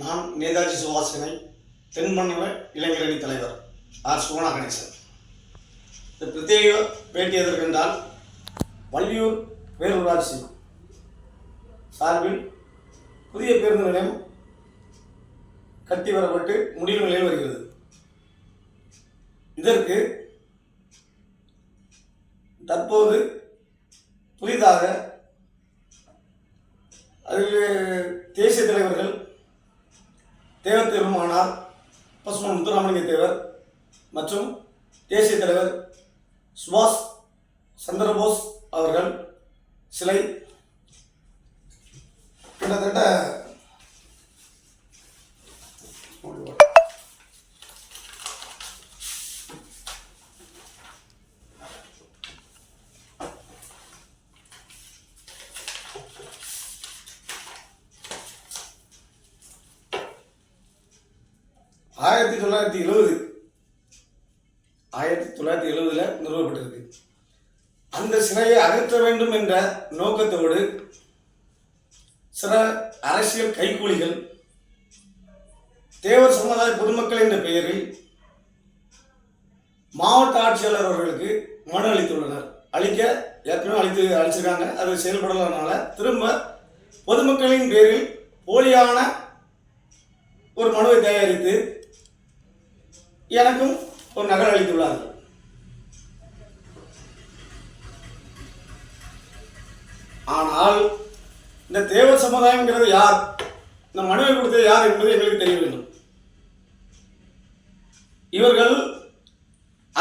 நான் நேதாஜி சுபாஷினை தென்மண்டல இளைஞரணி தலைவர் ஆர். சுவனா கணேசன் இந்த பிரத்யேக பேட்டி எதற்கென்றால் வள்ளியூர் பேரூராட்சி சார்பில் புதிய பேருந்து நிலையம் கட்டி வரப்பட்டு முடிவு நிலையில் வருகிறது. இதற்கு தற்போது புதிதாக அதில் தேசிய தலைவர்கள் தேவர் பெருமானார் பசுமன் முத்துராமலிங்க தேவர் மற்றும் தேசிய தலைவர் சுபாஷ் சந்திரபோஸ் அவர்கள் சிலை. கிட்டத்தட்ட ஆயிரத்தி தொள்ளாயிரத்தி எழுபது. ஆயிரத்தி தொள்ளாயிரத்தி எழுபதுல நிறுவப்பட்டிருக்கு. அந்த சிலையை அகற்ற வேண்டும் என்ற நோக்கத்தோடு சில அரசியல் கைக்கூலிகள் தேவர் சமுதாய பொதுமக்கள் என்ற பெயரில் மாவட்ட ஆட்சியாளர் அவர்களுக்கு மனு அளித்துள்ளனர். அளிக்க ஏற்கனவே அளித்து அளிச்சிருக்காங்க. அது செயல்படலனால திரும்ப பொதுமக்களின் பேரில் போலியான ஒரு மனுவை தயாரித்து எனக்கும் ஒரு நகல் அளித்துள்ளார்கள். ஆனால் இந்த தேவ சமுதாயம்ங்கிறது யார்? இந்த மனுவை கொடுத்தது யார் என்பது எங்களுக்கு தெரிய வேண்டும். இவர்கள்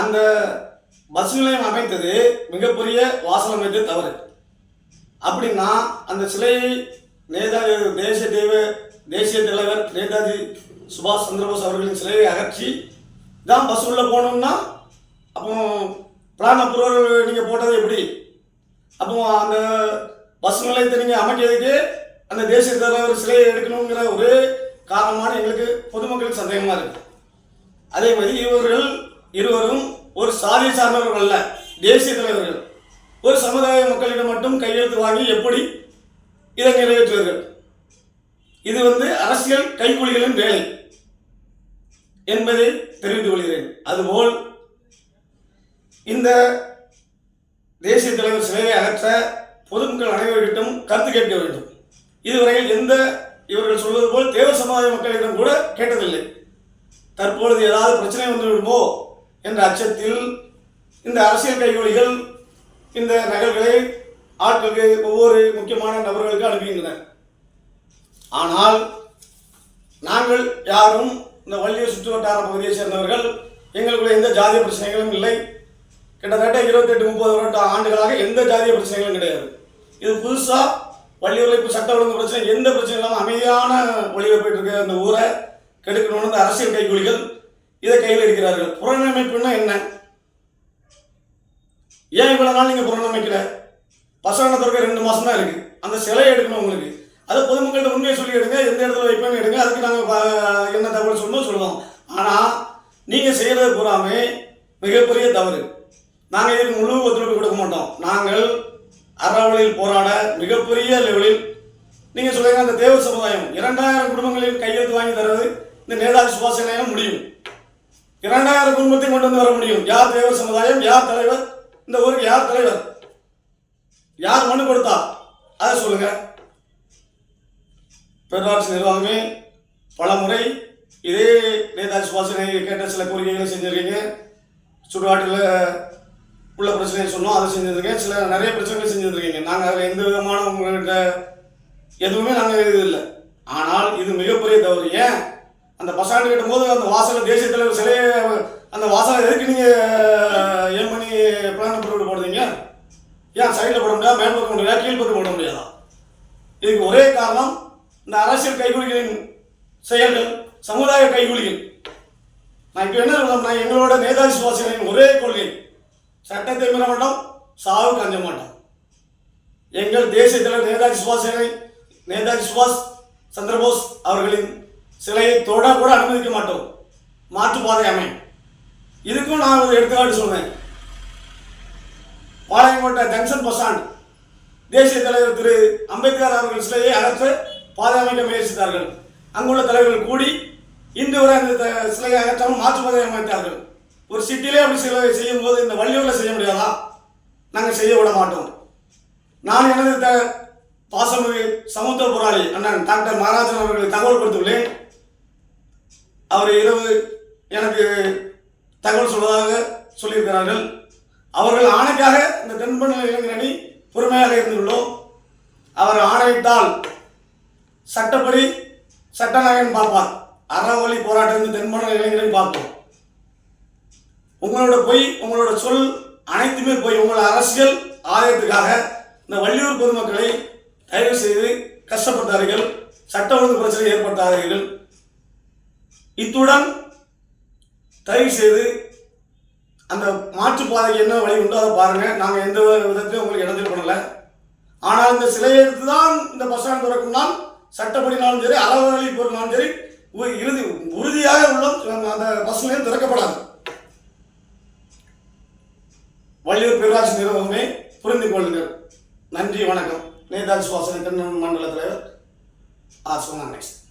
அந்த பஸ் நிலையம் அமைத்தது மிகப்பெரிய வாசல் அமைத்தது தவறு. அப்படின்னா அந்த சிலையை நேதாஜி தேசிய தேவ தேசிய தலைவர் நேதாஜி சுபாஷ் சந்திரபோஸ் அவர்களின் சிலையை அகற்றி தான் பஸ் உள்ளே போகணும்னா அப்போ பிளான் அப்ரூவல் நீங்கள் போட்டது எப்படி? அப்போ அந்த பஸ் நிலையத்தை நீங்கள் அமைக்கிறதுக்கு அந்த தேசிய தலைவர் சிலையை எடுக்கணுங்கிற ஒரே காரணமான எங்களுக்கு பொதுமக்களுக்கு சந்தேகமாக இருக்கு. அதே மாதிரி இவர்கள் இருவரும் ஒரு சாதி சார்ந்தவர்கள் அல்ல தேசிய தலைவர்கள். ஒரு சமுதாய மக்களிடம் மட்டும் கையெழுத்து வாங்கி எப்படி இதை நிறைவேற்றுவார்கள்? இது வந்து அரசியல் கைக்கூலிகளின் வேலை. என்பதை தெரிவித்துக் கொள்கிறேன். அதுபோல் இந்த தேசிய தலைவர் சிலையை அகற்ற பொதுமக்கள் அனைவரிடம் கருத்து கேட்க வேண்டும். இதுவரையில் எந்த இவர்கள் சொல்வது போல் தேவ சமுதாய மக்களிடம் கூட கேட்டதில்லை. தற்பொழுது ஏதாவது பிரச்சனை வந்துவிடுமோ என்ற அச்சத்தில் இந்த அரசியல் கைகூலிகள் இந்த நகல்களை ஆட்களுக்கு ஒவ்வொரு முக்கியமான நபர்களுக்கு அனுப்புகின்றனர் ஆனால் நாங்கள் யாரும் இந்த வள்ளியூர் சுற்றுவட்டார பகுதியை சேர்ந்தவர்கள் எங்களுக்குள்ள எந்த ஜாதிய பிரச்சனைகளும் இல்லை. கிட்டத்தட்ட இருபத்தெட்டு முப்பது வருட ஆண்டுகளாக எந்த ஜாதிய பிரச்சனைகளும் கிடையாது. இது புதுசாக வள்ளியூரில் இப்போ சட்ட ஒழுங்கு பிரச்சனை எந்த பிரச்சனையும் இல்லாமல் அமைதியான வழியில் போயிட்டு இருக்க அந்த ஊரை கெடுக்கணும்னு இந்த அரசியல் கைகூலிகள் இதை கையில் எடுக்கிறார்கள். புறநமைப்புன்னா என்ன? ஏன் இவ்வளோ நாள் நீங்கள் புறநமைக்கல? பசங்க திறக்க ரெண்டு மாதம் தான் இருக்குது அந்த சிலையை எடுக்கணும் உங்களுக்கு. அதை பொதுமக்கள்கிட்ட உண்மையை சொல்லி எடுங்க எந்த இடத்துல வைப்பேன்னு எடுங்க அதுக்கு நாங்கள் என்ன தகவல் சொல்லணும் சொல்லுவோம். ஆனால் நீங்கள் செய்கிறது பூராமே மிகப்பெரிய தவறு. நாங்கள் இதுக்கு முழு ஒத்துழைப்பு கொடுக்க மாட்டோம். நாங்கள் அறவழியில் போராட மிகப்பெரிய லெவலில் நீங்கள் சொல்லுங்க அந்த தேவர் சமுதாயம். இரண்டாயிரம் குடும்பங்களில் கையெழுத்து வாங்கி தர்றது இந்த நேதாஜி சுபாஷ் நிலையம் முடியும். இரண்டாயிரம் குடும்பத்தையும் கொண்டு வந்து வர முடியும். யார் தேவர் சமுதாயம் யார் தலைவர்? இந்த ஊருக்கு யார் தலைவர்? யார் மனு கொடுத்தா? அதை சொல்லுங்கள் பேரூராட்சி நிர்வாகமே பல முறை இதே நேதாஜி சுபாஷனை கேட்ட சில கோரிக்கைகளை செஞ்சுருக்கீங்க. சுடுகாட்டில் உள்ள பிரச்சனையை சொன்னோம் அதை செஞ்சுருக்கேன் சில நிறைய பிரச்சனைகள் செஞ்சுருக்கீங்க. நாங்கள் அதில் எந்த விதமான உங்கள்கிட்ட எதுவுமே நாங்கள் இது இல்லை. ஆனால் இது மிகப்பெரிய தவறு. ஏன்? அந்த பசாண்டு கட்டும் போது அந்த வாசல தேசிய தலைவர் சிலையை அந்த வாசலை எதுக்கு நீங்கள் ஏன் பண்ணி பிளான் போட்டு போடுறீங்க? ஏன் சைடில் போட முடியாது? மேல் பக்கம் முடியாது? கீழ் பக்கம் போட முடியாதா? இதுக்கு ஒரே காரணம் இந்த அரசியல் கைகூலிகளின் செயல்கள் சமுதாய கைகூலிகள். நான் இப்போ என்ன சொல்றேன்னா எங்களோட நேதாஜி சுவாசிகளின் ஒரே கொள்கை சட்டத்தை மீற மாட்டோம் சாவுக்கு அஞ்ச மாட்டோம். எங்கள் தேசிய தலைவர் நேதாஜி சுபாஷனை நேதாஜி சுபாஷ் சந்திரபோஸ் அவர்களின் சிலையை தொட கூட அனுமதிக்க மாட்டோம். மாற்றுப்பாதை அமையும். இதுக்கும் நான் ஒரு எடுத்துக்காட்டு சொல்றேன். பாளையங்கோட்டை ஜங்ஷன் பஸ் ஸ்டாண்ட் தேசிய தலைவர் திரு அம்பேத்கர் அவர்கள் சிலையை அகற்ற பாதுகாக்க முயற்சித்தார்கள். அங்குள்ள தலைவர்கள் கூடி இன்று வரை அந்த த- சிலையை அகற்றாமல் மாற்றுவதை அமைத்தார்கள். ஒரு சிட்டிலே அப்படி சிலை செய்யும் போது இந்த வள்ளியூரில் செய்ய முடியாதா? நாங்கள் செய்ய விட மாட்டோம். நான் எனது த பாசமிகு சமுத்திர போராளி அண்ணன் டாக்டர் மகாராஜன் அவர்களுக்கு தகவல் கொடுத்துள்ளேன். அவர் இரவு எனக்கு தகவல் சொல்வதாக சொல்லியிருக்கிறார்கள். அவர்கள் ஆணைக்காக இந்த தென்பண்ண இளைஞர் பொறுமையாக இருந்துள்ளோம். அவர் ஆணையிட்டால் சட்டப்படி சட்டநாயகன் பார்ப்பார். அறவழி போராட்டம் தென்பண்ண இளைஞரை பார்ப்போம். உங்களோட பொய் உங்களோட சொல் அனைத்துமே போய் உங்களோட அரசியல் ஆதாயத்துக்காக இந்த வள்ளியூர் பொதுமக்களை தயவு செய்து கஷ்டப்பட்டார்கள் சட்ட ஒழுங்கு பிரச்சனை ஏற்பட்டார்கள் இத்துடன் தயவு செய்து அந்த மாற்றுப்பாதைக்கு என்ன வழி உண்டோ அதை பாருங்கள் நாங்கள் எந்த விதத்திலும் உங்களுக்கு இடத்தில் பண்ணலை. ஆனால் இந்த சிலையை எடுத்து தான் இந்த பஸ் ஸ்டாண்ட் திறக்கும்னால் சட்டப்படினாலும் சரி அறவழி பொருளாலும் சரி உ- இறுதி உறுதியாக உள்ள அந்த பஸ் நிலையம் திறக்கப்படாது. வள்ளியூர் பேராட்சி நிறுவனமே புரிந்து கொள்ளுங்கள். நன்றி வணக்கம். நேதாஜி சுவாசனை தென் மண்டல தலைவர் ஆ சோனா நெக்ஸ்ட்